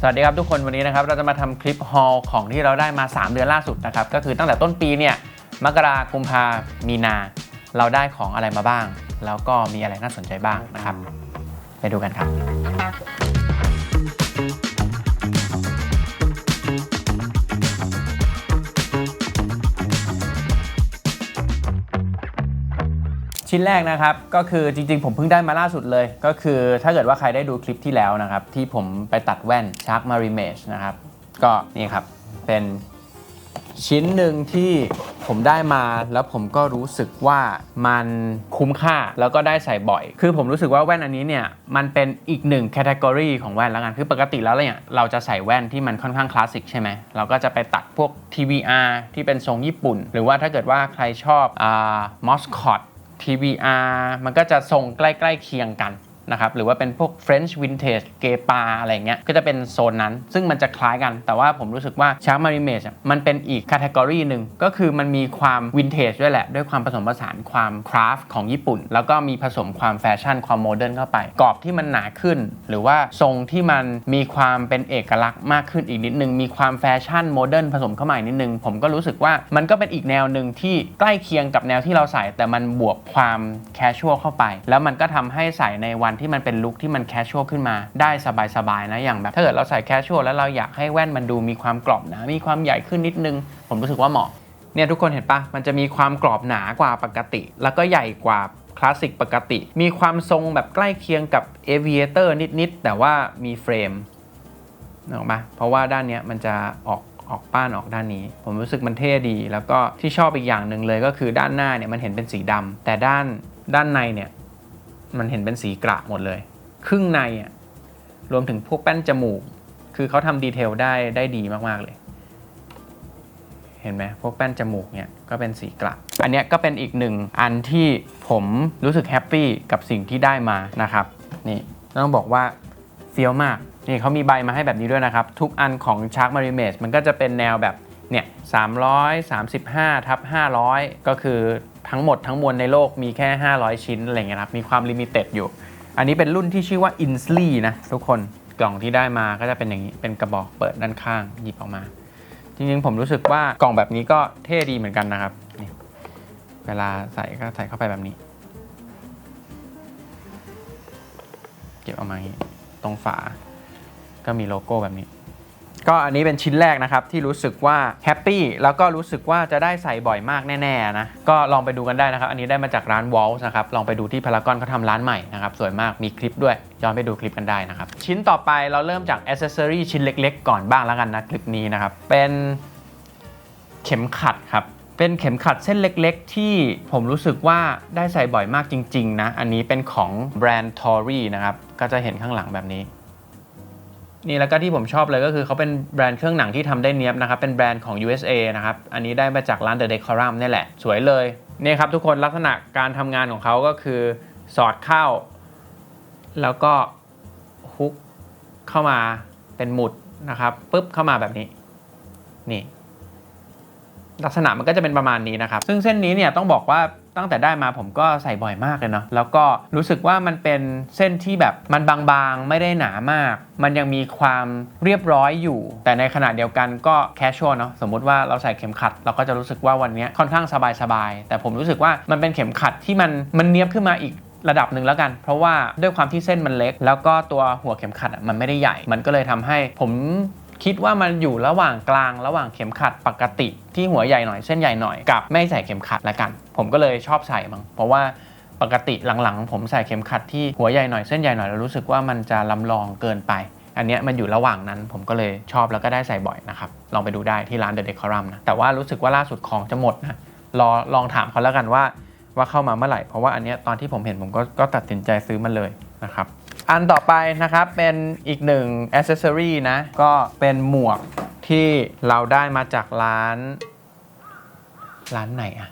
สวัสดีครับทุกคนวันนี้นะครับเราจะมาทำคลิปฮอลของที่เราได้มา 3 เดือนล่าสุดนะครับก็คือตั้งแต่ต้นปีเนี่ยมกรากุมภามีนา เราได้ของอะไรมาบ้าง แล้วก็มีอะไรน่าสนใจบ้างนะครับ ไปดูกันครับ ชิ้นแรกนะครับก็คือจริงๆ ผมเพิ่งได้มาล่าสุดเลย ก็คือถ้าเกิดว่าใครได้ดูคลิปที่แล้วนะครับ ที่ผมไปตัดแว่น Shark m a r i m a g e นะครับ ก็นี่ครับ เป็นชิ้นหนึ่งที่ผมได้มาแล้วผมก็รู้สึกว่ามันคุ้มค่าแล้วก็ได้ใส่บ่อย คือผมรู้สึกว่าแว่นอันนี้เนี่ย มันเป็นอีกหนึ่งแคตตากรีของแว่นแล้วกัน คือปกติแล้วเนี่ยเราจะใส่แว่นที่มันค่อนข้างคลาสสิกใช่ไหม เราก็จะไปตัดพวก TVR ที่เป็นทรงญี่ปุ่น หรือว่าถ้าเกิดว่าใครชอบอ่ามอสคอต TVR มันก็จะทรงใกล้ ๆเคียงกัน นะครับหรือว่าเป็นพวก French Vintage เกปาอะไรเงี้ยก็จะเป็นโซนนั้น ซึ่งมันจะคล้ายกัน แต่ว่าผมรู้สึกว่า Shark m a r i m a g e มันเป็นอีกค a t e g o r y หนึ่งก็คือมันมีความวินเทจด้วยแหละ ด้วยความผสมผสานความคราฟของญี่ปุ่น แล้วก็มีผสมความแฟชั่นความโมเดิร์นเข้าไป กรอบที่มันหนาขึ้น หรือว่าทรงที่มันมีความเป็นเอกลักษณ์มากขึ้นอีกนิดนึง มีความแฟชั่นโมเดิร์นผสมเข้ามาอีกนิดนึง ผมก็รู้สึกว่ามันก็เป็นอีกแนวหนึ่งที่ใกล้เคียงกับแนวที่เราใส่ แต่มันบวกความแคชชวลเข้าไป แล้วมันก็ทำให้ใส่ในวันที่มันเป็นลุคที่มันแคชชวลขึ้นมาได้สบายๆนะอย่างแบบถ้าเกิดเราใส่แคชชวลแล้วเราอยากให้แว่นมันดูมีความกรอบหนามีความใหญ่ขึ้นนิดนึง ผมรู้สึกว่าเหมาะเนี่ยทุกคนเห็นปะมันจะมีความกรอบหนากว่าปกติ แล้วก็ใหญ่กว่าคลาสสิกปกติ มีความทรงแบบใกล้เคียงกับ Aviator นิดๆแต่ว่ามีเฟรมนึกออกปะเพราะว่าด้านเนี้ยมันจะออกออกป้านออกด้านนี้ ผมรู้สึกมันเท่ดี แล้วก็ที่ชอบอีกอย่างหนึ่งเลยก็คือด้านหน้าเนี่ยมันเห็นเป็นสีดำแต่ด้านด้านในเนี่ย มันเห็นเป็นสีกระหมดเลย ครึ่งในอะรวมถึงพวกแป้นจมูก คือเขาทำดีเทลได้ได้ดีมาก ๆ เลย เห็นไหมพวกแป้นจมูกเนี่ยก็เป็นสีกระอันเนี้ยก็เป็นอีกหนึ่งอันที่ผมรู้สึกแฮปปี้กับสิ่งที่ได้มานะครับ นี่ต้องบอกว่าเฟี้ยวมากนี่เขามีใบมาให้แบบนี้ด้วยนะครับ ทุกอันของ Shark m a r i m a g e มันก็จะเป็นแนวแบบเนี่ย335 ทับ 500 ก็คือ ทั้งหมดทั้งมวลในโลกมีแค่ 500 ชิ้นอะไรเงี้ยครับมีความลิมิเต็ดอยู่ อันนี้เป็นรุ่นที่ชื่อว่า Inslee นะทุกคนกล่องที่ได้มาก็จะเป็นอย่างนี้เป็นกระบอกเปิดด้านข้างหยิบออกมา จริงๆผมรู้สึกว่ากล่องแบบนี้ก็เท่ดีเหมือนกันนะครับนี่เวลาใส่ก็ใส่เข้าไปแบบนี้ เก็บออกมาตรงฝา ก็มีโลโก้แบบนี้ ก็อันนี้เป็นชิ้นแรกนะครับ ที่รู้สึกว่าแฮปปี้แล้วก็รู้สึกว่าจะได้ใส่บ่อยมากแน่ๆนะก็ลองไปดูกันได้นะครับ อันนี้ได้มาจากร้าน w a l นะครับลองไปดูที่พารากอนเขาทำร้านใหม่นะครับสวยมากมีคลิปด้วยย้อนไปดูคลิปกันได้นะครับ ชิ้นต่อไปเราเริ่มจากอ c เซสซอรี่ชิ้นเล็กๆ ก่อนบ้างแล้วกันนะคลิปนี้นะครับ เป็นเข็มขัดครับเป็นเข็มขัดเส้นเล็กๆ ที่ผมรู้สึกว่าได้ใส่บ่อยมากจริง ๆ นะ อันนี้เป็นของแบรนด์ Tory นะครับ ก็จะเห็นข้างหลังแบบนี้ นี่แล้วก็ที่ผมชอบเลยก็คือเขาเป็นแบรนด์เครื่องหนังที่ทำได้เนี้ยบนะครับ เป็นแบรนด์ของ USA นะครับ อันนี้ได้มาจากร้าน The Decorum นี่แหละ สวยเลยนี่ครับทุกคนลักษณะการทำงานของเขาก็คือสอดเข้า แล้วก็ฮุกเข้ามาเป็นหมุดนะครับปุ๊บเข้ามาแบบนี้นี่ ลักษณะมันก็จะเป็นประมาณนี้นะครับ ซึ่งเส้นนี้เนี่ยต้องบอกว่า ตั้งแต่ได้มาผมก็ใส่บ่อยมากเลยเนาะแล้วก็รู้สึกว่ามันเป็นเส้นที่แบบมันบางๆ ไม่ได้หนามาก มันยังมีความเรียบร้อยอยู่ แต่ในขณะเดียวกันก็แคชชวลเนาะสมมุติว่าเราใส่เข็มขัด เราก็จะรู้สึกว่าวันนี้ค่อนข้างสบายๆแต่ผมรู้สึกว่ามันเป็นเข็มขัดที่มันมันเนี้ยบขึ้นมาอีกระดับหนึ่งแล้วกัน เพราะว่าด้วยความที่เส้นมันเล็ก แล้วก็ตัวหัวเข็มขัดมันไม่ได้ใหญ่ มันก็เลยทำให้ผม คิดว่ามันอยู่ระหว่างกลางระหว่างเข็มขัดปกติ ที่หัวใหญ่หน่อยเส้นใหญ่หน่อยกับไม่ใส่เข็มขัดละกัน ผมก็เลยชอบใส่มั้งเพราะว่าปกติหลังๆ ผมใส่เข็มขัดที่หัวใหญ่หน่อยเส้นใหญ่หน่อยแล้วรู้สึกว่ามันจะลำลองเกินไป อันนี้มันอยู่ระหว่างนั้นผมก็เลยชอบแล้วก็ได้ใส่บ่อยนะครับ ลองไปดูได้ที่ร้าน The Decorum นะ แต่ว่ารู้สึกว่าล่าสุดของจะหมดนะรอลองถามเขาแล้วกันว่าว่าเข้ามาเมื่อไหร่ เพราะว่าอันนี้ตอนที่ผมเห็นผมก็ก็ตัดสินใจซื้อมันเลยนะครับ อันต่อไปนะครับเป็นอีกหนึ่งอ c เซสซอรีนะ ก็เป็นหมวกที่เราได้มาจากร้าน ร้านไหนอะ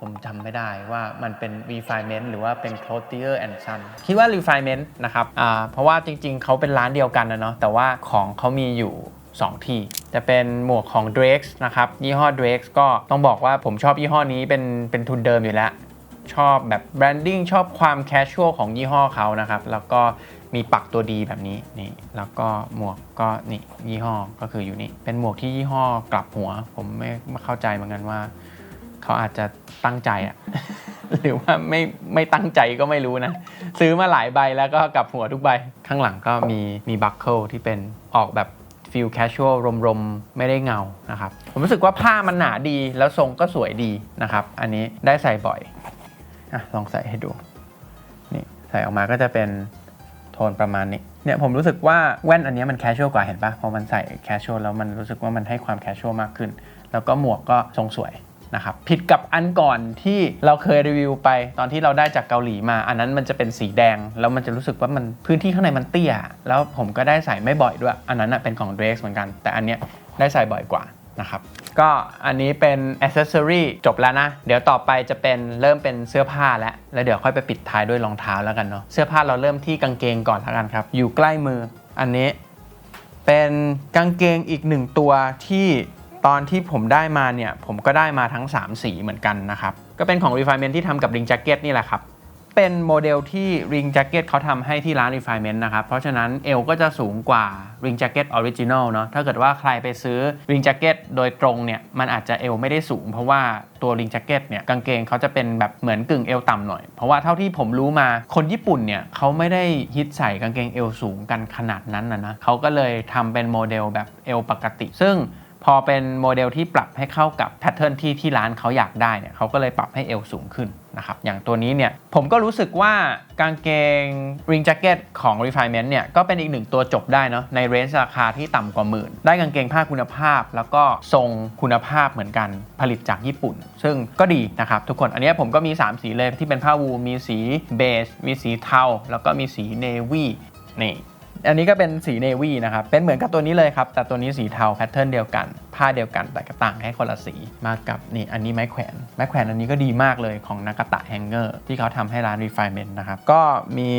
ผมจำไม่ได้ว่ามันเป็น Refinement หรือว่าเป็น Clothier and Son คิดว่า Refinement นะครับอ่าเพราะว่าจริงๆ เขาเป็นร้านเดียวกันนะเนาะแต่ว่าของเขามีอยู่ 2 ที่ จะเป็นหมวกของ Drake นะครับ ยี่ห้อ Drake ก็ต้องบอกว่าผมชอบยี่ห้อนี้เป็นเป็นทุนเดิมอยู่แล้ว ชอบแบบแบรนดิ้งชอบความแคชชวลของยี่ห้อเขานะครับ แล้วก็มีปักตัวดีแบบนี้นี่ แล้วก็หมวกก็นี่ยี่ห้อก็คืออยู่นี่ เป็นหมวกที่ยี่ห้อกลับหัว ผมไม่ไม่เข้าใจเหมือนกันว่า เขาอาจจะตั้งใจอะหรือว่าไม่ไม่ตั้งใจก็ไม่รู้นะ ซื้อมาหลายใบแล้วก็กลับหัวทุกใบ ข้างหลังก็มีมีบัคเกิลที่เป็นออกแบบฟิลแคชชวลรมๆ ไม่ได้เงานะครับ ผมรู้สึกว่าผ้ามันหนาดีแล้วทรงก็สวยดีนะครับ อันนี้ได้ใส่บ่อย อะลองใส่ให้ดูนี่ใส่ออกมาก็จะเป็นโทนประมาณนี้เนี่ยผมรู้สึกว่าแว่นอันนี้มันแคชชวลกว่าเห็นปะพอมันใส่แคชชวลแล้วมันรู้สึกว่ามันให้ความแคชชวลมากขึ้น แล้วก็หมวกก็ทรงสวยนะครับผิดกับอันก่อนที่เราเคยรีวิวไปตอนที่เราได้จากเกาหลีมา อันนั้นมันจะเป็นสีแดง แล้วมันจะรู้สึกว่ามันพื้นที่ข้างในมันเตี้ย แล้วผมก็ได้ใส่ไม่บ่อยด้วย อันนั้นเป็นของ d r a x เหมือนกัน แต่อันเนี้ยได้ใส่บ่อยกว่า นะครับก็อันนี้เป็น accessory จบแล้วนะ เดี๋ยวต่อไปจะเป็นเริ่มเป็นเสื้อผ้าแล้ว แล้วเดี๋ยวค่อยไปปิดท้ายด้วยรองเท้าแล้วกันเนาะเสื้อผ้าเราเริ่มที่กางเกงก่อนแล้วกันครับ อยู่ใกล้มืออันนี้เป็นกางเกงอีกหนึ่งตัวที่ตอนที่ผมได้มาเนี่ย ผมก็ได้มาทั้ง 3 สีเหมือนกันนะครับ ก็เป็นของ Refinement ที่ทำกับ Ring Jacket นี่แหละครับ เป็นโมเดลที่ Ring Jacket เขาทำให้ที่ร้าน Refinement นะครับ เพราะฉะนั้นเอวก็จะสูงกว่า Ring Jacket Original เนาะถ้าเกิดว่าใครไปซื้อ Ring Jacket โดยตรงเนี่ย มันอาจจะเอวไม่ได้สูง เพราะว่าตัว Ring Jacket เนี่ยกางเกงเขาจะเป็นแบบเหมือนกึ่งเอวต่ำหน่อย เพราะว่าเท่าที่ผมรู้มาคนญี่ปุ่นเนี่ยเขาไม่ได้ฮิตใส่กางเกงเอวสูงกันขนาดนั้นนะนะเขาก็เลยทำเป็นโมเดลแบบเอวปกติ ซึ่ง พอเป็นโมเดลที่ปรับให้เข้ากับแพทเทิร์นที่ที่ร้านเขาอยากได้เนี่ยเขาก็เลยปรับให้เอวสูงขึ้นนะครับอย่างตัวนี้เนี่ยผมก็รู้สึกว่ากางเกง ring jacket ของ refinement เนี่ยก็เป็นอีกหนึ่งตัวจบได้เนาะในเรนจ์ราคาที่ต่ำกว่าหมื่น ได้กางเกงผ้าคุณภาพ แล้วก็ทรงคุณภาพเหมือนกันผลิตจากญี่ปุ่น ซึ่งก็ดีนะครับทุกคนอันนี้ผมก็มี 3 สีเลยที่เป็นผ้าวูมีสีเบจมีสีเทาแล้วก็มีสีเนวี่นี่ อันนี้ก็เป็นสีเนวี่นะครับ เป็นเหมือนกับตัวนี้เลยครับ แต่ตัวนี้สีเทาแพทเทิร์นเดียวกัน ผ้าเดียวกันแต่ก็ต่างให้คนละสี มากับนี่อันนี้ไม้แขวน ไม้แขวนอันนี้ก็ดีมากเลยของนากาตะแฮงเกอร์ที่เขาทำให้ร้าน Refinement นะครับ ก็มี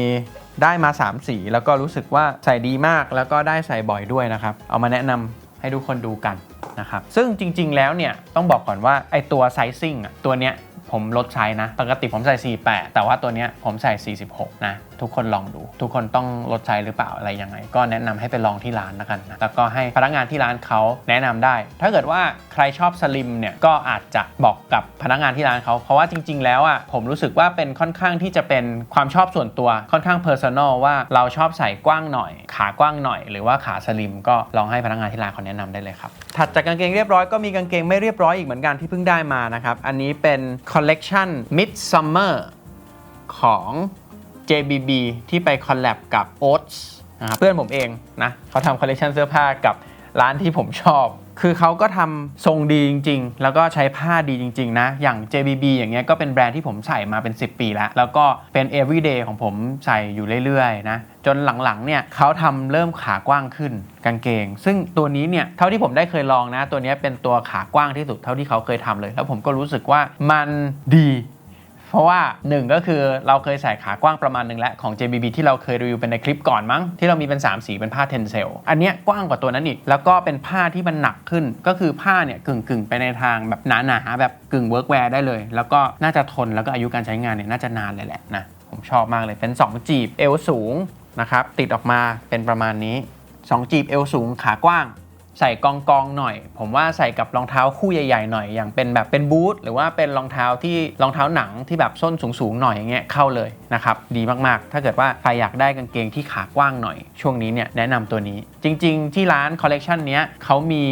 ได้มา 3 สี แล้วก็รู้สึกว่าใส่ดีมากแล้วก็ได้ใส่บ่อยด้วยนะครับ เอามาแนะนำให้ทุกคนดูกันนะครับ ซึ่งจริง ๆ แล้วเนี่ยต้องบอกก่อนว่าไอตัวไซซิ่งอะตัวเนี้ยผมลดใช้นะ ปกติผมใส่ 48 แต่ว่าตัวเนี้ยผมใส่ 46 นะ ทุกคนลองดู ทุกคนต้องลดใช้หรือเปล่าอะไรยังไง ก็แนะนำให้ไปลองที่ร้านแล้วกันนะแล้วก็ให้พนักงานที่ร้านเขาแนะนำได้ ถ้าเกิดว่าใครชอบสลิมเนี่ยก็อาจจะบอกกับพนักงานที่ร้านเขาเพราะว่าจริง ๆ แล้วอะผมรู้สึกว่าเป็นค่อนข้างที่จะเป็นความชอบส่วนตัวค่อนข้างเพอร์ซันอลว่าเราชอบใส่กว้างหน่อย ขากว้างหน่อย หรือว่าขาสลิมก็ลองให้พนักงานที่ร้านเขาแนะนำได้เลยครับถัดจากกางเกงเรียบร้อยก็มีกางเกงไม่เรียบร้อยอีกเหมือนกันที่เพิ่งได้มานะครับอันนี้เป็นคอลเลกชัน Midsummer ของ JBB ที่ไปคอลแลบกับ Oats นะครับเพื่อนผมเองนะเขาทำคอลเลกชันเสื้อผ้ากับร้านที่ผมชอบ คือเขาก็ทำทรงดีจริง ๆ แล้วก็ใช้ผ้าดีจริง ๆ นะ อย่าง JBB อย่างเงี้ยก็เป็นแบรนด์ที่ผมใส่มาเป็น 10 ปีแล้ว แล้วก็เป็น everyday ของผมใส่อยู่เรื่อยๆนะ จนหลังๆ เนี่ยเขาทำเริ่มขากว้างขึ้นกางเกง ซึ่งตัวนี้เนี่ยเท่าที่ผมได้เคยลองนะ ตัวนี้เป็นตัวขากว้างที่สุดเท่าที่เขาเคยทำเลย แล้วผมก็รู้สึกว่ามันดี เพราะว่าหนึ่งก็คือเราเคยใส่ขากว้างประมาณหนึ่งแล้วของ JBB ที่เราเคยรีวิวเป็นในคลิปก่อนมั้ง ที่เรามีเป็น 3 สีเป็นผ้าเทนเซลอันเนี้ยกว้างกว่าตัวนั้นอีก แล้วก็เป็นผ้าที่มันหนักขึ้น ก็คือผ้าเนี่ยกึ่งกึ่งไปในทางแบบหนาๆแบบกึ่งเวิร์กแวร์ได้เลย แล้วก็น่าจะทนแล้วก็อายุการใช้งานเนี่ยน่าจะนานเลยแหละนะผมชอบมากเลยเป็น 2 จีบเอวสูงนะครับติดออกมาเป็นประมาณนี้ 2 จีบเอวสูงขากว้าง ใส่กองกองหน่อย ผมว่าใส่กับรองเท้าคู่ใหญ่ๆหน่อยอย่างเป็นแบบเป็นบูทหรือว่าเป็นรองเท้าที่รองเท้าหนังที่แบบส้นสูงๆหน่อยอย่างเงี้ยเข้าเลยนะครับดีมากๆ ถ้าเกิดว่าใครอยากได้กางเกงที่ขากว้างหน่อย ช่วงนี้เนี่ยแนะนำตัวนี้ จริง ๆ ที่ร้านคอลเลกชันนี้เขามี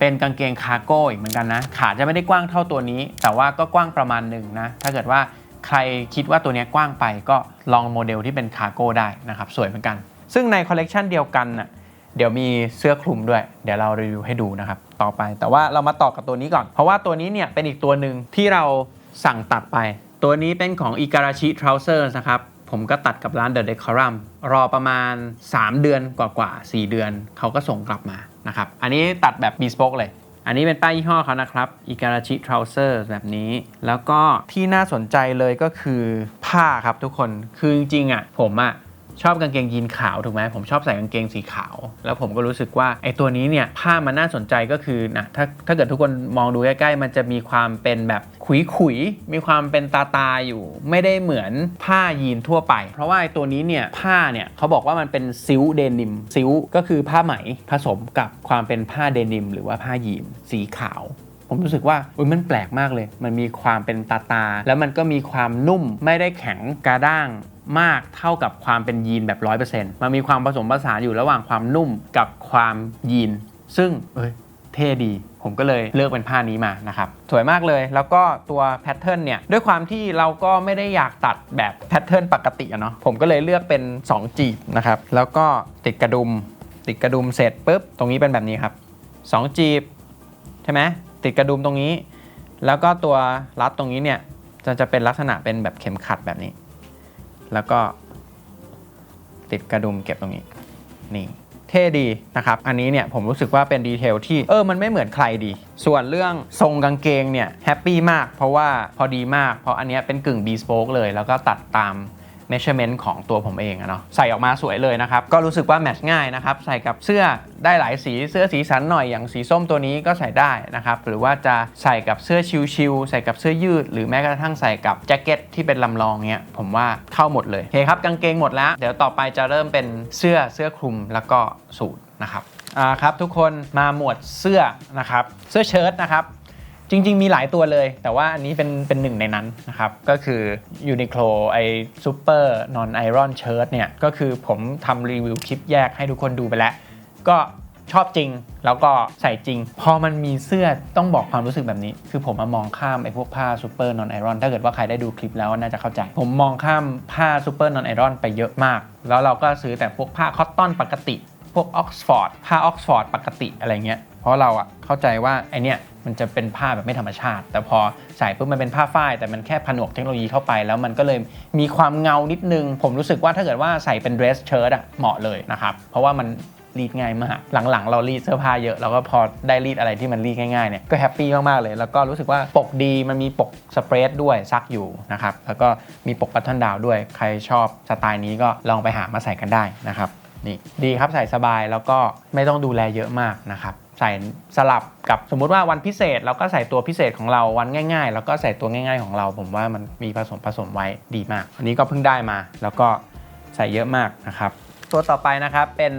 เป็นกางเกงคาร์โก้อีกเหมือนกันนะขาจะไม่ได้กว้างเท่าตัวนี้ แต่ว่าก็กว้างประมาณหนึ่งนะถ้าเกิดว่าใครคิดว่าตัวนี้กว้างไปก็ลองโมเดลที่เป็นคาร์โก้ได้นะครับสวยเหมือนกัน ซึ่งในคอลเลกชันเดียวกันน่ะ เดี๋ยวมีเสื้อคลุมด้วย เดี๋ยวเรารีวิวให้ดูนะครับ ต่อไป แต่ว่าเรามาต่อกับตัวนี้ก่อน เพราะว่าตัวนี้เนี่ยเป็นอีกตัวหนึ่งที่เราสั่งตัดไป ตัวนี้เป็นของ Igarashi Trousers นะครับ ผมก็ตัดกับร้าน The Decorum รอประมาณ 3 เดือนกว่าๆ4เดือน เขาก็ส่งกลับมานะครับ อันนี้ตัดแบบ bespoke เลยอันนี้เป็นป้ายยี่ห้อเขานะครับ Igarashi Trousers แบบนี้ แล้วก็ที่น่าสนใจเลยก็คือผ้าครับทุกคน คือจริงๆอะผมอะ ชอบกางเกงยีนขาวถูกไหมผมชอบใส่กางเกงสีขาว แล้วผมก็รู้สึกว่าไอ้ตัวนี้เนี่ยผ้ามันน่าสนใจก็คือนะถ้าถ้าเกิดทุกคนมองดูใกล้ๆ มันจะมีความเป็นแบบขุยๆมีความเป็นตาตาอยู่ ไม่ได้เหมือนผ้ายีนทั่วไป เพราะว่าไอ้ตัวนี้เนี่ยผ้าเนี่ยเขาบอกว่ามันเป็นซิลเดนิมซิลก็คือผ้าไหมผสมกับความเป็นผ้าเดนิม หรือว่าผ้ายีนสีขาวผมรู้สึกว่าอุยมันแปลกมากเลย มันมีความเป็นตาตา แล้วมันก็มีความนุ่มไม่ได้แข็งกระด้าง มากเท่ากับความเป็นยีนแบบ 100%มันมีความผสมผสานอยู่ระหว่างความนุ่มกับความยีน ซึ่งเอ้ยเท่ดี ผมก็เลยเลือกเป็นผ้านี้มานะครับ สวยมากเลยแล้วก็ตัวแพทเทิร์นเนี่ย ด้วยความที่เราก็ไม่ได้อยากตัดแบบแพทเทิร์นปกติอะเนาะผมก็เลยเลือกเป็น 2 จีบนะครับ แล้วก็ติดกระดุม ติดกระดุมเสร็จปุ๊บ ตรงนี้เป็นแบบนี้ครับ 2 จีบ ใช่ไหมติดกระดุมตรงนี้ แล้วก็ตัวรัดตรงนี้เนี่ยจะจะเป็นลักษณะเป็นแบบเข็มขัดแบบนี้ แล้วก็ติดกระดุมเก็บตรงนี้ นี่เท่ดีนะครับ อันนี้เนี่ยผมรู้สึกว่าเป็นดีเทลที่เออมันไม่เหมือนใครดี ส่วนเรื่องทรงกางเกงเนี่ยแฮปปี้มากเพราะว่าพอดีมากเพราะอันนี้เป็นกึ่งบีสโปกเลย แล้วก็ตัดตาม measurement ของตัวผมเองอะเนาะใส่ออกมาสวยเลยนะครับ ก็รู้สึกว่าแมทช์ง่ายนะครับ ใส่กับเสื้อได้หลายสีเสื้อสีสันหน่อยอย่างสีส้มตัวนี้ก็ใส่ได้นะครับ หรือว่าจะใส่กับเสื้อชิลๆใส่กับเสื้อยืด หรือแม้กระทั่งใส่กับแจ็คเก็ตที่เป็นลำลองเนี้ยผมว่าเข้าหมดเลยโอเคครับกางเกงหมดแล้ว เดี๋ยวต่อไปจะเริ่มเป็นเสื้อเสื้อคลุมแล้วก็สูทนะครับอ่าครับทุกคนมาหมวดเสื้อนะครับเสื้อเชิ้ตนะครับ จริง ๆ มีหลายตัวเลย แต่ว่าอันนี้เป็นเป็นหนึ่งในนั้นนะครับ ก็คือ Uniqlo ไอซูเปอร์นอนไอรอนเชิ้ตเนี่ย ก็คือผมทำรีวิวคลิปแยกให้ทุกคนดูไปแล้ว ก็ชอบจริงแล้วก็ใส่จริง พอมันมีเสื้อต้องบอกความรู้สึกแบบนี้ คือผมมามองข้ามไอ้พวกผ้าซูเปอร์นอนไอรอนถ้าเกิดว่าใครได้ดูคลิปแล้วน่าจะเข้าใจ ผมมองข้ามผ้าซูเปอร์นอนไอรอนไปเยอะมาก แล้วเราก็ซื้อแต่พวกผ้าคอตตอนปกติ พวกออกซฟอร์ดผ้าออกซฟอร์ดปกติอะไรเงี้ย เพราะเราอะเข้าใจว่าไอเนี้ยมันจะเป็นผ้าแบบไม่ธรรมชาติ แต่พอใส่ปุ๊บมันเป็นผ้าฝ้าย แต่มันแค่ผนวกเทคโนโลยีเข้าไป แล้วมันก็เลยมีความเงานิดนึง ผมรู้สึกว่าถ้าเกิดว่าใส่เป็นเดรสเชิ้ตอะเหมาะเลยนะครับเพราะว่ามันรีดง่ายมากหลังๆ เรารีดเสื้อผ้าเยอะเราก็พอได้รีดอะไรที่มันรีดง่ายๆเนี่ยก็แฮปปี้มากๆเลย แล้วก็รู้สึกว่าปกดีมันมีปกสเปรดด้วยซักอยู่นะครับแล้วก็มีปกบัตเทิลดาวด้วยใครชอบสไตล์นี้ก็ลองไปหามาใส่กันได้นะครับนี่ดีครับใส่สบายแล้วก็ไม่ต้องดูแลเยอะมากนะครับ ใส่สลับกับสมมุติว่าวันพิเศษเราก็ใส่ตัวพิเศษของเราวันง่าย ๆ แล้วก็ใส่ตัวง่าย ๆ ของเรา ผมว่ามันมีผสมผสมไว้ดีมาก อันนี้ก็เพิ่งได้มา แล้วก็ใส่เยอะมากนะครับตัวต่อไปนะครับเป็น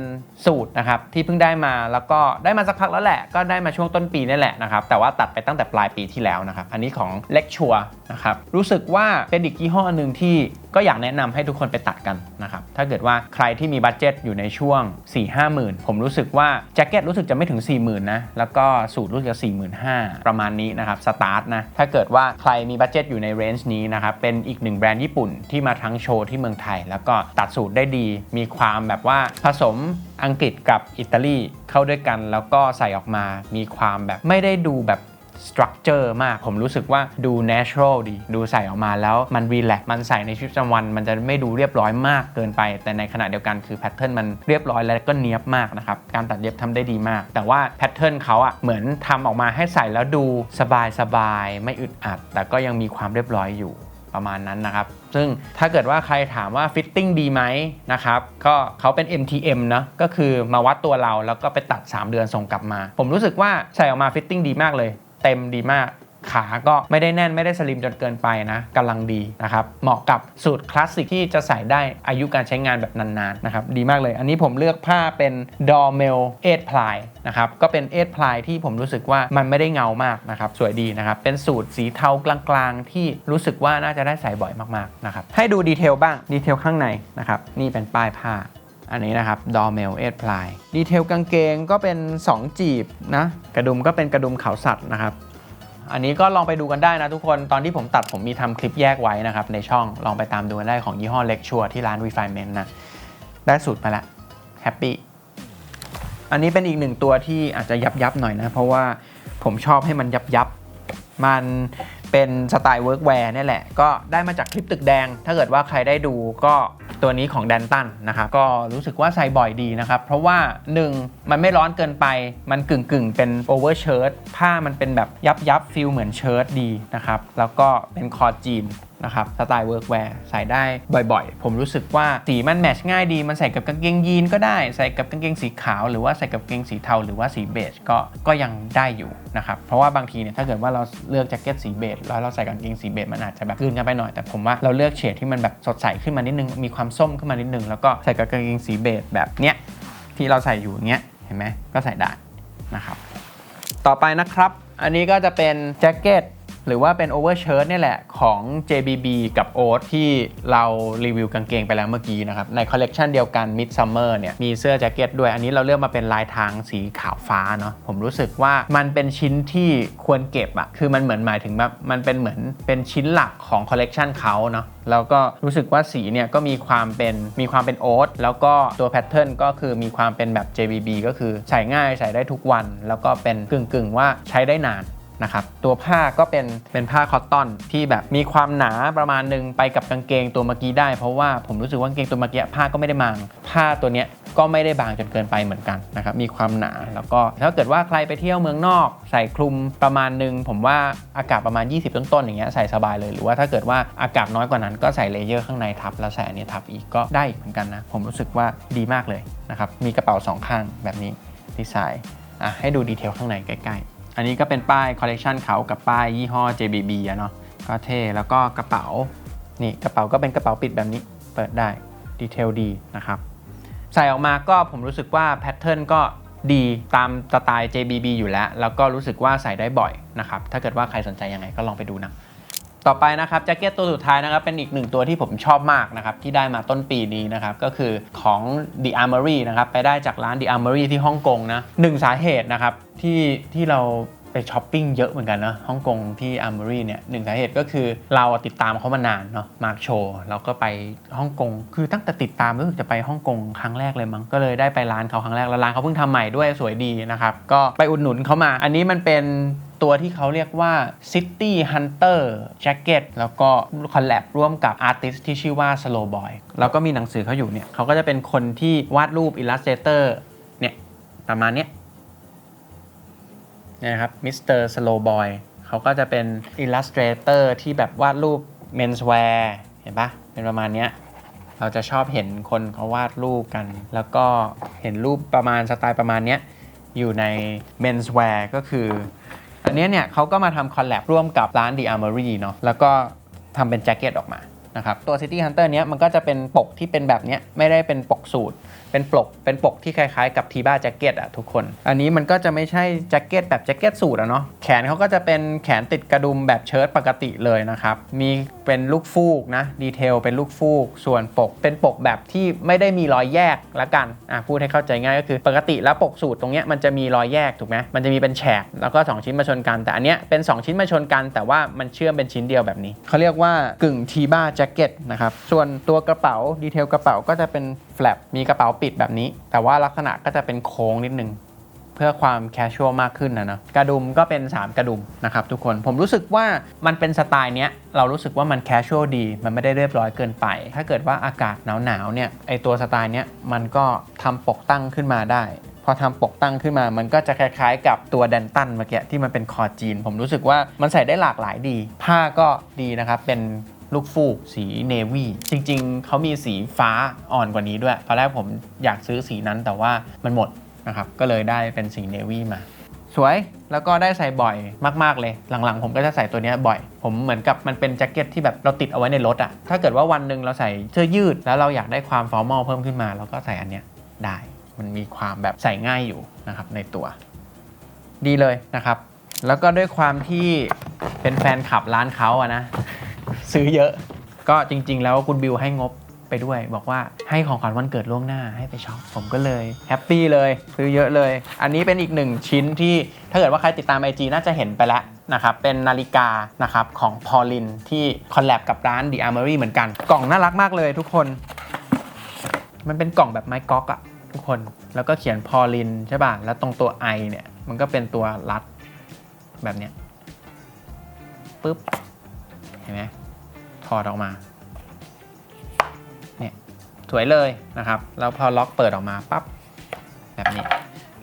สูตรนะครับที่เพิ่งได้มาแล้วก็ได้มาสักพักแล้วแหละ ก็ได้มาช่วงต้นปีนี่แหละนะครับแต่ว่าตัดไปตั้งแต่ปลายปีที่แล้วนะครับ อันนี้ของเล็กชัวนะครับรู้สึกว่าเป็นอีกยี่ห้อหนึ่งที่ ก็อยากแนะนำให้ทุกคนไปตัดกันนะครับ ถ้าเกิดว่าใครที่มีบัตเจ็ตอยู่ในช่วง 4 5 0 0 0 0 ผมรู้สึกว่าแจ็คเก็ตรู้สึกจะไม่ถึง 4 0,000นะ แล้วก็สูตรรู้สึกจะ45,000 ประมาณนี้นะครับ สตาร์ทนะ ถ้าเกิดว่าใครมีบัตเจ็ตอยู่ในเรนจ์นี้นะครับ เป็นอีกหนึ่งแบรนด์ญี่ปุ่นที่มาทั้งโชว์ที่เมืองไทย แล้วก็ตัดสูตรได้ดี มีความแบบว่าผสมอังกฤษกับอิตาลีเข้าด้วยกัน แล้วก็ใส่ออกมา มีความแบบไม่ได้ดูแบบ สตรัคเจอร์มาก ผมรู้สึกว่าดู natural ดี ดูใส่ออกมาแล้วมันรีแลกมันใส่ในชีวิตประจำวัน มันจะไม่ดูเรียบร้อยมากเกินไป แต่ในขณะเดียวกันคือแพทเทิร์นมันเรียบร้อยแล้วก็เนียบมากนะครับ การตัดเย็บทำได้ดีมาก แต่ว่าแพทเทิร์นเขาอะเหมือนทำออกมาให้ใส่แล้วดูสบายสบายไม่อึดอัด แต่ก็ยังมีความเรียบร้อยอยู่ประมาณนั้นนะครับซึ่งถ้าเกิดว่าใครถามว่าฟิตติ้งดีไหมนะครับก็เขาเป็น MTM นะก็คือมาวัดตัวเราแล้วก็ไปตัด 3 เดือนส่งกลับมา ผมรู้สึกว่าใส่ออกมาฟิตติ้งดีมากเลย เต็มดีมาก ขาก็ไม่ได้แน่นไม่ได้สลิมจนเกินไปนะกำลังดีนะครับเหมาะกับสูตรคลาสสิกที่จะใส่ได้อายุการใช้งานแบบนานๆนะครับดีมากเลย อันนี้ผมเลือกผ้าเป็นดอเมลเอทพลายนะครับก็เป็นเอทพลายที่ผมรู้สึกว่ามันไม่ได้เงามากนะครับสวยดีนะครับเป็นสูตรสีเทากลางๆ ที่รู้สึกว่าน่าจะได้ใส่บ่อยมากๆนะครับให้ดูดีเทลบ้างดีเทลข้างในนะครับนี่เป็นป้ายผ้า อันนี้นะครับดอเมลเอทพลายดีเทลกางเกงก็เป็น 2 จีบนะ กระดุมก็เป็นกระดุมเขาสัตว์นะครับ อันนี้ก็ลองไปดูกันได้นะทุกคนตอนที่ผมตัดผมมีทำคลิปแยกไว้นะครับในช่องลองไปตามดูกันได้ของยี่ห้อเล็กชัวที่ร้าน Refinement นะ ได้สูตรมาแล้วแฮปปี้อันนี้เป็นอีกหนึ่งตัวที่อาจจะยับยับหน่อยนะ เพราะว่าผมชอบให้มันยับยับมันเป็นสไตล์เวิร์กแวร์นี่แหละ ก็ได้มาจากคลิปตึกแดง ถ้าเกิดว่าใครได้ดูก็ ตัวนี้ของแดนตันนะครับก็รู้สึกว่าใส่บ่อยดีนะครับ เพราะว่า 1 มันไม่ร้อนเกินไป มันกึ่งกึ่งเป็นโอเวอร์เชิ้ตผ้ามันเป็นแบบยับยับฟิลเหมือนเชิ้ตดีนะครับ แล้วก็เป็นคอจีนนะครับสไตล์เวิร์กแวร์ใส่ได้บ่อยๆ ผมรู้สึกว่าสีมันแมชง่ายดี มันใส่กับกางเกงยีนก็ได้ ใส่กับกางเกงสีขาว หรือว่าใส่กับกางเกงสีเทา หรือว่าสีเบจก็ก็ยังได้อยู่นะครับ เพราะว่าบางทีเนี่ยถ้าเกิดว่าเราเลือกแจ็คเก็ตสีเบจแล้วเราใส่กางเกงสีเบจมันอาจจะแบบกลืนกันไปหน่อย แต่ผมว่าเราเลือกเฉดที่มันแบบสดใสขึ้นมานิดนึง มีความส้มขึ้นมานิดนึง แล้วก็ใส่กับกางเกงสีเบจแบบเนี้ยที่เราใส่อยู่เนี้ยเห็นไหมก็ใส่ได้นะครับ ต่อไปนะครับ อันนี้ก็จะเป็นแจ็คเก็ต หรือว่าเป็นโอเวอร์เชิ้ตนี่ยแหละของ JBB กับ o a t ที่เรารีวิวกางเกงไปแล้วเมื่อกี้นะครับ ในคอลเลกชันเดียวกัน Midsummer เนี่ยมีเสื้อแจ็คเก็ตด้วย อันนี้เราเลือกมาเป็นลายทางสีขาวฟ้าเนาะผมรู้สึกว่ามันเป็นชิ้นที่ควรเก็บอะคือมันเหมือนหมายถึงแบบมันเป็นเหมือนเป็นชิ้นหลักของคอลเลกชันเขาเนาะแล้วก็รู้สึกว่าสีเนี่ยก็มีความเป็นมีความเป็นโอ๊ตแล้วก็ตัวแพทเทิร์นก็คือมีความเป็นแบบ JBB ก็คือใส่ง่ายใส่ได้ทุกวัน แล้วก็เป็นกึ่งๆว่าใช้ได้นาน นะครับตัวผ้าก็เป็นเป็นผ้าคอตตอนที่แบบมีความหนาประมาณหนึ่งไปกับกางเกงตัวเมื่อกี้ได้ เพราะว่าผมรู้สึกว่ากางเกงตัวเมื่อกี้ผ้าก็ไม่ได้บาง ผ้าตัวเนี้ยก็ไม่ได้บางจนเกินไปเหมือนกันนะครับมีความหนาแล้วก็ถ้าเกิดว่าใครไปเที่ยวเมืองนอก ใส่คลุมประมาณหนึ่งผมว่าอากาศประมาณ 20 ต้นๆอย่างเงี้ยใส่สบายเลยหรือว่าถ้าเกิดว่าอากาศน้อยกว่านั้นก็ใส่เลเยอร์ข้างในทับ แล้วใส่อันนี้ทับอีกก็ได้เหมือนกันนะผมรู้สึกว่าดีมากเลยนะครับมีกระเป๋าสองข้างแบบนี้ดีไซน์อะให้ดูดีเทลข้างในใกล้ๆ อันนี้ก็เป็นป้ายคอลเลกชันเขากับป้ายยี่ห้อ JBB อะเนาะก็เท่แล้วก็กระเป๋านี่กระเป๋าก็เป็นกระเป๋าปิดแบบนี้เปิดได้ดีเทลดีนะครับใส่ออกมาก็ผมรู้สึกว่าแพทเทิร์นก็ดีตามสไตล์ JBB อยู่แล้ว แล้วก็รู้สึกว่าใส่ได้บ่อยนะครับ ถ้าเกิดว่าใครสนใจยังไงก็ลองไปดูนะ ต่อไปนะครับแจ็คเก็ตตัวสุดท้ายนะครับเป็นอีกหนึ่งตัวที่ผมชอบมากนะครับที่ได้มาต้นปีนี้นะครับก็คือของ The Armory นะครับไปได้จากร้าน The Armory ที่ฮ่องกงนะหนึ่งสาเหตุนะครับที่ที่เราไปช้อปปิ้งเยอะเหมือนกันนะฮ่องกงที่ Armory เนี่ยหนึ่งสาเหตุก็คือเราติดตามเขามานานเนาะมาร์กโชว์เราก็ไปฮ่องกงคือตั้งแต่ติดตามรู้สึกจะไปฮ่องกงครั้งแรกเลยมั้งก็เลยได้ไปร้านเขาครั้งแรกแล้วร้านเขาเพิ่งทำใหม่ด้วยสวยดีนะครับก็ไปอุดหนุนเขามา อันนี้มันเป็น ตัวที่เขาเรียกว่า City Hunter Jacket แล้วก็คอลแลบร่วมกับอาร์ติสที่ชื่อว่า Slow Boy แล้วก็มีหนังสือเขาอยู่เนี่ยเขาก็จะเป็นคนที่วาดรูป Illustrator เนี่ยประมาณเนี้ยนะครับมิสเตอร์สโลบอยเขาก็จะเป็น Illustrator ที่แบบวาดรูป Menswear เห็นปะเป็นประมาณเนี้ยเราจะชอบเห็นคนเขาวาดรูปกัน แล้วก็เห็นรูปประมาณสไตล์ประมาณเนี้ยอยู่ใน menswear ก็คือ อันนี้เนี่ยเขาก็มาทำคอลแลบร่วมกับร้าน The Armory เนาะแล้วก็ทำเป็นแจ็คเก็ตออกมานะครับตัว City Hunter เนี้ยมันก็จะเป็นปกที่เป็นแบบเนี้ยไม่ได้เป็นปกสูตร เป็นปกเป็นปกที่คล้ายๆ กับทีบ้าแจ็คเก็ตอะทุกคน อันนี้มันก็จะไม่ใช่แจ็คเก็ตแบบแจ็คเก็ตสูทอะเนาะแขนเขาก็จะเป็นแขนติดกระดุมแบบเชิ้ตปกติเลยนะครับ มีเป็นลูกฟูกนะดีเทลเป็นลูกฟูก ส่วนปกเป็นปกแบบที่ไม่ได้มีรอยแยกละกันอะพูดให้เข้าใจง่ายก็คือปกติแล้วปกสูตรตรงเนี้ยมันจะมีรอยแยกถูกไหมมันจะมีเป็นแฉกแล้วก็ 2 ชิ้นมาชนกัน แต่อันเนี้ยเป็น 2 ชิ้นมาชนกัน แต่ว่ามันเชื่อมเป็นชิ้นเดียวแบบนี้เขาเรียกว่ากึ่งทีบ้าแจ็คเก็ตนะครับส่วนตัวกระเป๋าดีเทลกระเป๋าก็จะเป็น แฟลปมีกระเป๋าปิดแบบนี้ แต่ว่าลักษณะก็จะเป็นโค้งนิดนึง เพื่อความแคชชวลมากขึ้นนะเนอะกระดุมก็เป็น 3 กระดุมนะครับทุกคนผมรู้สึกว่ามันเป็นสไตล์เนี้ยเรารู้สึกว่ามันแคชชวลดี มันไม่ได้เรียบร้อยเกินไป ถ้าเกิดว่าอากาศหนาวๆเนี่ยไอตัวสไตล์เนี้ยมันก็ทำปกตั้งขึ้นมาได้พอทำปกตั้งขึ้นมา มันก็จะคล้ายๆ กับตัวแดนตันเมื่อกี้ที่มันเป็นคอจีน ผมรู้สึกว่ามันใส่ได้หลากหลายดี ผ้าก็ดีนะครับ เป็น ลูกฟูกสีเนวี่จริง ๆ เขามีสีฟ้าอ่อนกว่านี้ด้วย ตอนแรกผมอยากซื้อสีนั้นแต่ว่ามันหมดนะครับก็เลยได้เป็นสีเนวี่มา สวยแล้วก็ได้ใส่บ่อยมากๆเลย หลังๆ ผมก็จะใส่ตัวนี้บ่อย ผมเหมือนกับมันเป็นแจ็คเก็ตที่แบบเราติดเอาไว้ในรถอะถ้าเกิดว่าวันหนึ่งเราใส่เสื้อยืด แล้วเราอยากได้ความฟอร์มอลเพิ่มขึ้นมาเราก็ใส่อันเนี้ยได้ มันมีความแบบใส่ง่ายอยู่นะครับในตัว ดีเลยนะครับ แล้วก็ด้วยความที่เป็นแฟนคลับร้านเขาอะนะ ซื้อเยอะ ก็จริง ๆ แล้วคุณบิวให้งบไปด้วย บอกว่าให้ของขวัญวันเกิดล่วงหน้าให้ไปช็อปผมก็เลยแฮปปี้เลยซื้อเยอะเลย อันนี้เป็นอีกหนึ่งชิ้นที่ถ้าเกิดว่าใครติดตาม IG น่าจะเห็นไปแล้วนะครับเป็นนาฬิกานะครับของพอลินที่คอลแลบกับร้าน The Armory เหมือนกันกล่องน่ารักมากเลยทุกคน มันเป็นกล่องแบบไม้ก๊อกอะทุกคนแล้วก็เขียนพอลินใช่ป่ะแล้วตรงตัว I เนี่ยมันก็เป็นตัวรัดแบบเนี้ยปึ๊บ เห็นไหมถอดออกมาเนี่ยสวยเลยนะครับ แล้วพอล็อกเปิดออกมาปั๊บแบบนี้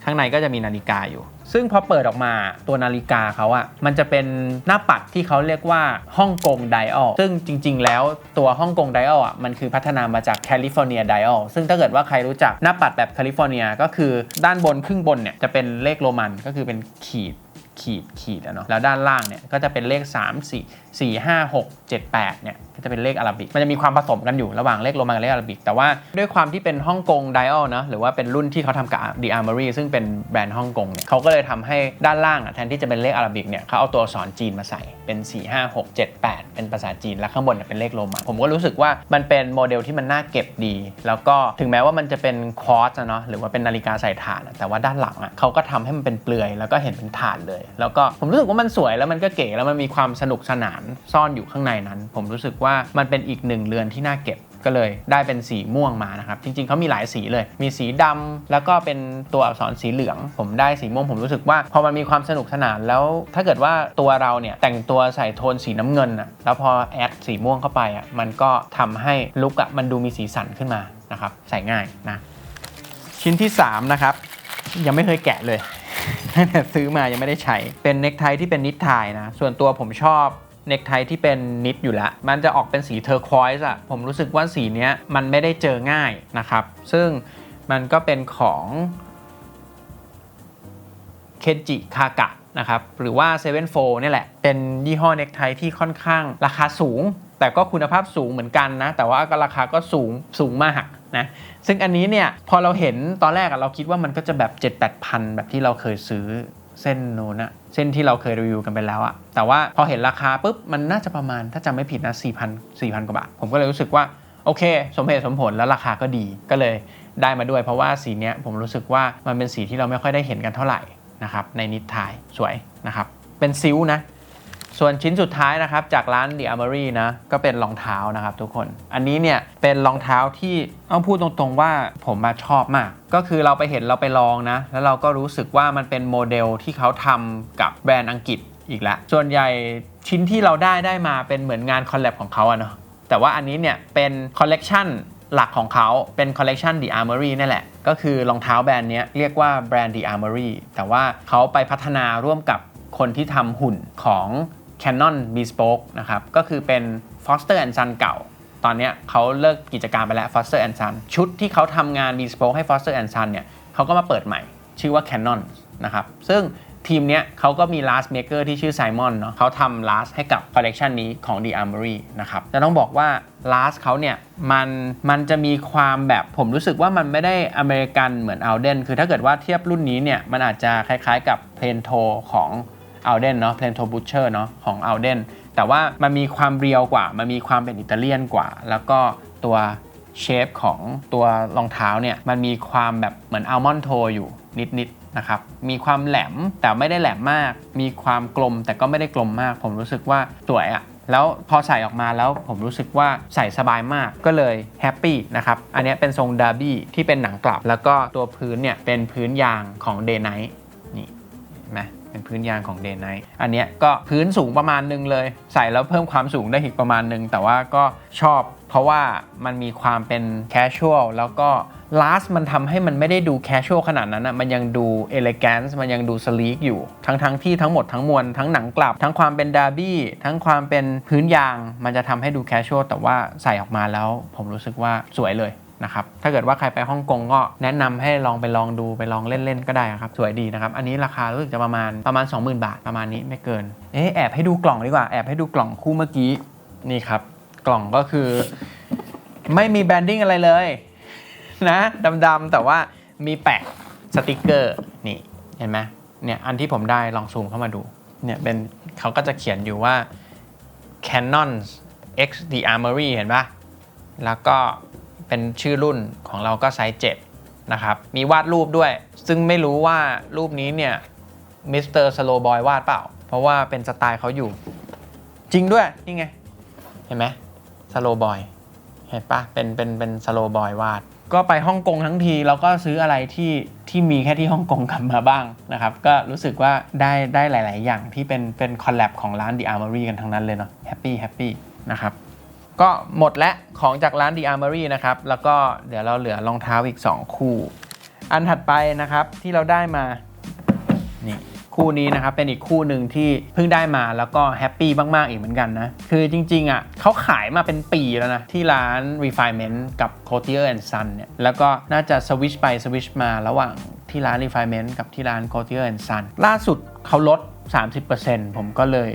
ข้างในก็จะมีนาฬิกาอยู่ ซึ่งพอเปิดออกมาตัวนาฬิกาเขาอะมันจะเป็นหน้าปัดที่เขาเรียกว่าฮ่องกงไดอัลซึ่งจริง ๆ แล้วตัวฮ่องกงไดอัลอะมันคือพัฒนามาจากแคลิฟอร์เนียไดอัลซึ่งถ้าเกิดว่าใครรู้จักหน้าปัดแบบแคลิฟอร์เนียก็คือด้านบนครึ่งบนเนี่ยจะเป็นเลขโรมันก็คือเป็นขีด ขีดขีดอะเนาะแล้วด้านล่างเนี่ยก็จะเป็นเลข 3 4 4 5 6 7 8เนี่ยก็จะเป็นเลขอาราบิก มันจะมีความผสมกันอยู่ระหว่างเลขโรมันกับเลขอาราบิก แต่ว่าด้วยความที่เป็นฮ่องกงไดอัลนะหรือว่าเป็นรุ่นที่เขาทำกับ The Armory ซึ่งเป็นแบรนด์ฮ่องกงเนี่ยเขาก็เลยทำให้ด้านล่างอะแทนที่จะเป็นเลขอาราบิกเนี่ยเขาเอาตัวอักษรจีนมาใส่เป็น 4 5 6 7 8 เป็นภาษาจีนแล้วข้างบนเนี่ยเป็นเลขโรมันผมก็รู้สึกว่ามันเป็นโมเดลที่มันน่าเก็บดี แล้วก็ถึงแม้ว่ามันจะเป็นคอตซ์เนาะหรือว่าเป็นนาฬิกาใส่ถ่าน แต่ว่าด้านหลังอะเขาก็ทำให้มันเป็นเปลือย แล้วก็เห็นเป็นถ่านเลย แล้วก็ผมรู้สึกว่ามันสวยแล้วมันก็เก๋แล้วมันมีความสนุกสนานซ่อนอยู่ข้างในนั้น ผมรู้สึกว่ามันเป็นอีกหนึ่งเรือนที่น่าเก็บก็เลยได้เป็นสีม่วงมานะครับ จริง ๆเขามีหลายสีเลย มีสีดำแล้วก็เป็นตัวอักษรสีเหลือง ผมได้สีม่วงผมรู้สึกว่า พอมันมีความสนุกสนานแล้ว ถ้าเกิดว่าตัวเราเนี่ยแต่งตัวใส่โทนสีน้ำเงินอะแล้วพอแอดสีม่วงเข้าไปอะมันก็ทำให้ลุกอะมันดูมีสีสันขึ้นมานะครับ ใส่ง่ายนะ ชิ้นที่ 3 นะครับ ยังไม่เคยแกะเลยซื้อมายังไม่ได้ใช้เป็นเนคไทที่เป็นนิดไทยนะส่วนตัวผมชอบ เนคไทที่เป็นนิดอยู่แล้ว มันจะออกเป็นสีเทอร์ควอยส์อะผมรู้สึกว่าสีนี้มันไม่ได้เจอง่ายนะครับ ซึ่งมันก็เป็นของเคนจิคากะนะครับ หรือว่า7 4นี่แหละ เป็นยี่ห้อเนคไทที่ค่อนข้างราคาสูง แต่ก็คุณภาพสูงเหมือนกันนะ แต่ว่าก็ราคาก็สูงสูงมากนะซึ่งอันนี้เนี่ยพอเราเห็นตอนแรกเราคิดว่ามันก็จะแบบ 7 8พันแบบที่เราเคยซื้อ เส้นโน้นอะเส้นที่เราเคยรีวิวกันไปแล้วอะแต่ว่าพอเห็นราคาปุ๊บมันน่าจะประมาณถ้าจำไม่ผิดนะ4,000 4,000กว่าบาท ผมก็เลยรู้สึกว่าโอเค สมเหตุสมผลแล้วราคาก็ดีก็เลยได้มาด้วย เพราะว่าสีเนี้ยผมรู้สึกว่ามันเป็นสีที่เราไม่ค่อยได้เห็นกันเท่าไหร่นะครับในนิดทายสวยนะครับเป็นซิลนะ ส่วนชิ้นสุดท้ายนะครับจากร้าน The Armory นะก็เป็นรองเท้านะครับทุกคน อันนี้เนี่ยเป็นรองเท้าที่ต้องพูดตรงๆว่าผมมาชอบมาก ก็คือเราไปเห็นเราไปลองนะ แล้วเราก็รู้สึกว่ามันเป็นโมเดลที่เขาทำกับแบรนด์อังกฤษอีกแล้วส่วนใหญ่ชิ้นที่เราได้ได้มาเป็นเหมือนงานคอลแลบของเขาอะเนาะแต่ว่าอันนี้เนี่ยเป็นคอลเลกชันหลักของเขาเป็นคอลเลกชัน The Armory นี่แหละ ก็คือรองเท้าแบรนด์นี้เรียกว่าแบรนด์ The Armory แต่ว่าเขาไปพัฒนาร่วมกับคนที่ทำหุ่นของ Canon Bespoke นะครับ ก็คือเป็น Foster Son เก่า ตอนนี้เขาเลิกกิจการไปแล้ว Foster Son ชุดที่เขาทำงาน Bespoke ให้ Foster Son เนี่ยเขาก็มาเปิดใหม่ ชื่อว่า Canon นะครับ ซึ่งทีมเนี้ยเขาก็มี last maker ที่ชื่อ Simon เนาะเขาทำ last ให้กับคอลเลกชันนี้ของ The Armory นะครับจะต้องบอกว่า last เขาเนี่ยมันมันจะมีความแบบผมรู้สึกว่ามันไม่ได้อเมริกันเหมือน Alden คือถ้าเกิดว่าเทียบรุ่นนี้เนี่ยมันอาจจะคล้ายๆกับ Plento ของ Alden เนาะ Plento Butcher เนาะของ Alden แต่ว่ามันมีความเรียวกว่า มันมีความเป็นอิตาเลียนกว่า แล้วก็ตัวเชฟของตัวรองเท้าเนี่ยมันมีความแบบเหมือนอัลมอนด์โทอยู่นิดๆนะครับ มีความแหลมแต่ไม่ได้แหลมมาก มีความกลมแต่ก็ไม่ได้กลมมาก ผมรู้สึกว่าสวยอะแล้วพอใส่ออกมาแล้วผมรู้สึกว่าใส่สบายมากก็เลยแฮปปี้นะครับ อันนี้เป็นทรงดาร์บี้ที่เป็นหนังกลับ แล้วก็ตัวพื้นเนี่ยเป็นพื้นยางของ Day Night นี่เห็นไหม เป็นพื้นยางของ Day Night อันเนี้ยก็พื้นสูงประมาณนึงเลย ใส่แล้วเพิ่มความสูงได้อีกประมาณนึง แต่ว่าก็ชอบ เพราะว่ามันมีความเป็น casual แล้วก็ last มันทำให้มันไม่ได้ดู casual ขนาดนั้นอะมันยังดู elegance มันยังดู sleek อยู่ ทั้งทั้งที่ทั้งหมดทั้งมวลทั้งหนังกลับ ทั้งความเป็น derby ทั้งความเป็นพื้นยาง มันจะทำให้ดู casual แต่ว่าใส่ออกมาแล้ว ผมรู้สึกว่าสวยเลย นะครับถ้าเกิดว่าใครไปฮ่องกงก็แนะนำให้ลองไปลองดูไปลองเล่นๆก็ได้ครับสวยดีนะครับอันนี้ราคารู้สึกจะประมาณประมาณ 20,000 บาทประมาณนี้ไม่เกินเอ๊แอบให้ดูกล่องดีกว่าแอบให้ดูกล่องคู่เมื่อกี้นี่ครับกล่องก็คือ ไม่มีแบรนดิ้งอะไรเลยนะดำๆแต่ว่ามีแปะสติกเกอร์นี่เห็นไหมเนี่ยอันที่ผมได้ลองซูมเข้ามาดูเนี่ยเป็นเขาก็จะเขียนอยู่ว่า Canon X The Armory เห็นปะแล้วก็ เป็นชื่อรุ่นของเราก็ไซส์7นะครับ มีวาดรูปด้วย ซึ่งไม่รู้ว่ารูปนี้เนี่ยมิสเตอร์สโลบอยวาดเปล่า เพราะว่าเป็นสไตล์เขาอยู่ จริงด้วย นี่ไง เห็นไหมสโลบอยเห็นปะเป็นเป็นเป็นสโลบอยวาด ก็ไปฮ่องกงทั้งทีเราก็ซื้ออะไรที่ที่มีแค่ที่ฮ่องกงกลับมาบ้างนะครับ ก็รู้สึกว่าได้ได้หลาย ๆ อย่างที่เป็นเป็นคอลแลบของร้าน The Armory กันทั้งนั้นเลยเนาะแฮปปี้แฮปปี้นะครับ ก็หมดและของจากร้าน The Armory นะครับ แล้วก็เดี๋ยวเราเหลือรองเท้าอีก 2 คู่ อันถัดไปนะครับที่เราได้มานี่คู่นี้นะครับเป็นอีกคู่หนึ่งที่เพิ่งได้มาแล้วก็แฮปปี้มาก ๆ อีกเหมือนกันนะ คือจริง ๆ อะเขาขายมาเป็นปีแล้วนะ ที่ร้าน Refinement กับ Cotier and Son เนี่ยแล้วก็น่าจะสวิชไปสวิชมาระหว่างที่ร้าน Refinement กับที่ร้าน Cotier and Son ล่าสุดเขาลด 30%ผมก็เลย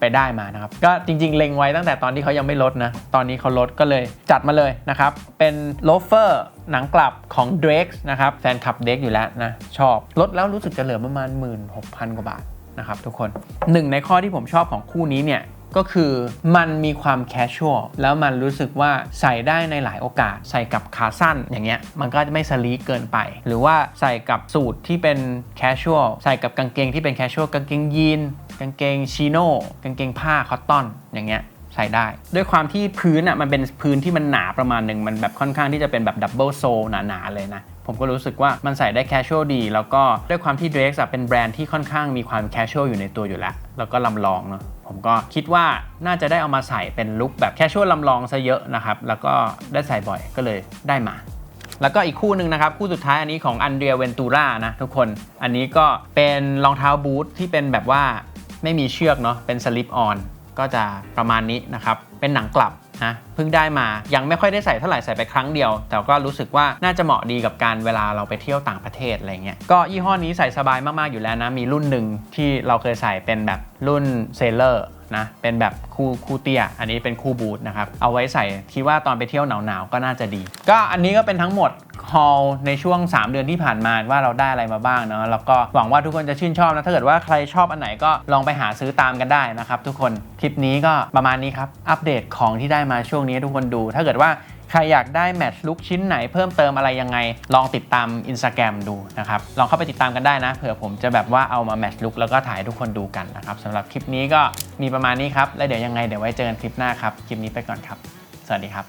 ไปได้มานะครับก็จริงๆ เล็งไว้ตั้งแต่ตอนที่เขายังไม่ลดนะ ตอนนี้เขาลดก็เลยจัดมาเลยนะครับ เป็นโลเฟอร์หนังกลับของ Drake นะครับแฟนคลับ Drake อยู่แล้วนะ ชอบลดแล้วรู้สึกจะเหลือประมาณ 16,000 กว่าบาทนะครับทุกคนหนึ่งในข้อที่ผมชอบของคู่นี้เนี่ยก็คือมันมีความแคชชวลแล้วมันรู้สึกว่าใส่ได้ในหลายโอกาส ใส่กับขาสั้นอย่างเงี้ยมันก็จะไม่สลีกเกินไป หรือว่าใส่กับสูทที่เป็นแคชชวลใส่กับกางเกงที่เป็นแคชชวลกางเกงยีน กางเกงชิโน่กางเกงผ้าคอตตอนอย่างเงี้ยใส่ได้ ด้วยความที่พื้นอะมันเป็นพื้นที่มันหนาประมาณหนึ่งมันแบบค่อนข้างที่จะเป็นแบบดับเบิลโซหนาๆเลยนะผมก็รู้สึกว่ามันใส่ได้แคชชวลดี แล้วก็ด้วยความที่ Drake อะเป็นแบรนด์ที่ค่อนข้างมีความแคชชวลอยู่ในตัวอยู่แล้ว แล้วก็ลำลองเนาะผมก็คิดว่าน่าจะได้เอามาใส่เป็นลุคแบบแคชชวลลำลองซะเยอะนะครับ แล้วก็ได้ใส่บ่อยก็เลยได้มา แล้วก็อีกคู่หนึ่งนะครับ คู่สุดท้ายอันนี้ของอันเดรียเวนตูรานะทุกคนอันนี้ก็เป็นรองเท้าบูทที่เป็นแบบว่า ไม่มีเชือกเนาะเป็นสลิปออนก็จะประมาณนี้นะครับ เป็นหนังกลับนะเพิ่งได้มายังไม่ค่อยได้ใส่เท่าไหร่ใส่ไปครั้งเดียว แต่ก็รู้สึกว่าน่าจะเหมาะดีกับการเวลาเราไปเที่ยวต่างประเทศอะไรเงี้ยก็ยี่ห้อนี้ใส่สบายมากๆอยู่แล้วนะ มีรุ่นหนึ่งที่เราเคยใส่เป็นแบบรุ่นเซเลอร์ นะเป็นแบบคู่คู่เตี้ย อันนี้เป็นคู่บูทนะครับเอาไว้ใส่คิดว่าตอนไปเที่ยวหนาวๆก็น่าจะดี ก็อันนี้ก็เป็นทั้งหมดฮอลในช่วง 3 เดือนที่ผ่านมาว่าเราได้อะไรมาบ้างเนาะแล้วก็หวังว่าทุกคนจะชื่นชอบนะถ้าเกิดว่าใครชอบอันไหนก็ลองไปหาซื้อตามกันได้นะครับทุกคนคลิปนี้ก็ประมาณนี้ครับอัปเดตของที่ได้มาช่วงนี้ทุกคนดู ถ้าเกิดว่า ใครอยากได้แมทช์ลุกชิ้นไหนเพิ่มเติมอะไรยังไง ลองติดตาม Instagram ดูนะครับ ลองเข้าไปติดตามกันได้นะ เผื่อผมจะแบบว่าเอามาแมทช์ลุกแล้วก็ถ่ายทุกคนดูกันนะครับสำหรับคลิปนี้ก็มีประมาณนี้ครับ แล้วเดี๋ยวยังไงเดี๋ยวไว้เจอกันคลิปหน้าครับ คลิปนี้ไปก่อนครับ สวัสดีครับ